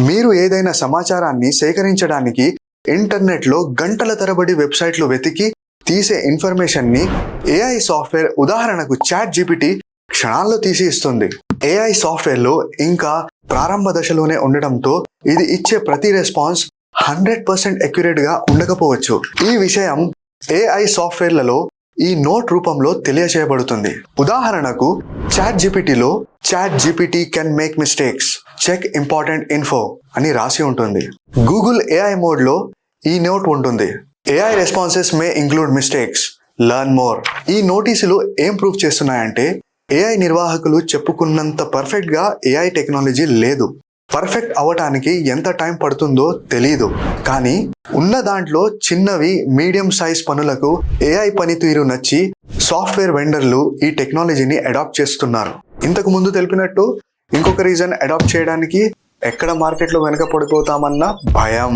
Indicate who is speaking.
Speaker 1: మీరు ఏదైనా సమాచారాన్ని సేకరించడానికి ఇంటర్నెట్లో గంటల తరబడి వెబ్సైట్లు వెతికి తీసే ఇన్ఫర్మేషన్ని ఏఐ సాఫ్ట్వేర్ ఉదాహరణకు చాట్ జీపీటీ క్షణాల్లో తీసి ఇస్తుంది ఏఐ సాఫ్ట్వేర్లో ఇంకా ప్రారంభ దశలోనే ఉండడంతో ఇది ఇచ్చే ప్రతి రెస్పాన్స్ హండ్రెడ్ పర్సెంట్గా ఉండకపోవచ్చు. ఈ విషయం ఏఐ సాఫ్ట్వేర్లలో ఈ నోట్ రూపంలో తెలియచేయబడుతుంది. ఉదాహరణకు chat జీపీటీలో chat GPT can make mistakes check important info అని రాసి ఉంటుంది. గూగుల్ ఏఐ మోడ్లో ఈ నోట్ ఉంటుంది. AI responses may include mistakes learn more. ఈ నోటీసులు ఏం ప్రూవ్ చేస్తున్నాయంటే ఏఐ నిర్వాహకులు చెప్పుకున్నంత పర్ఫెక్ట్గా ఏఐ టెక్నాలజీ లేదు. పర్ఫెక్ట్ అవ్వటానికి ఎంత టైం పడుతుందో తెలియదు కానీ ఉన్న దాంట్లో చిన్నవి మీడియం సైజ్ పనులకు ఏఐ పనితీరు నచ్చి సాఫ్ట్వేర్ వెండర్లు ఈ టెక్నాలజీని అడాప్ట్ చేస్తున్నారు. ఇంతకు ముందు తెలిపినట్టు ఇంకొక రీజన్ అడాప్ట్ చేయడానికి ఎక్కడ మార్కెట్లో వెనక పడిపోతామన్న భయం.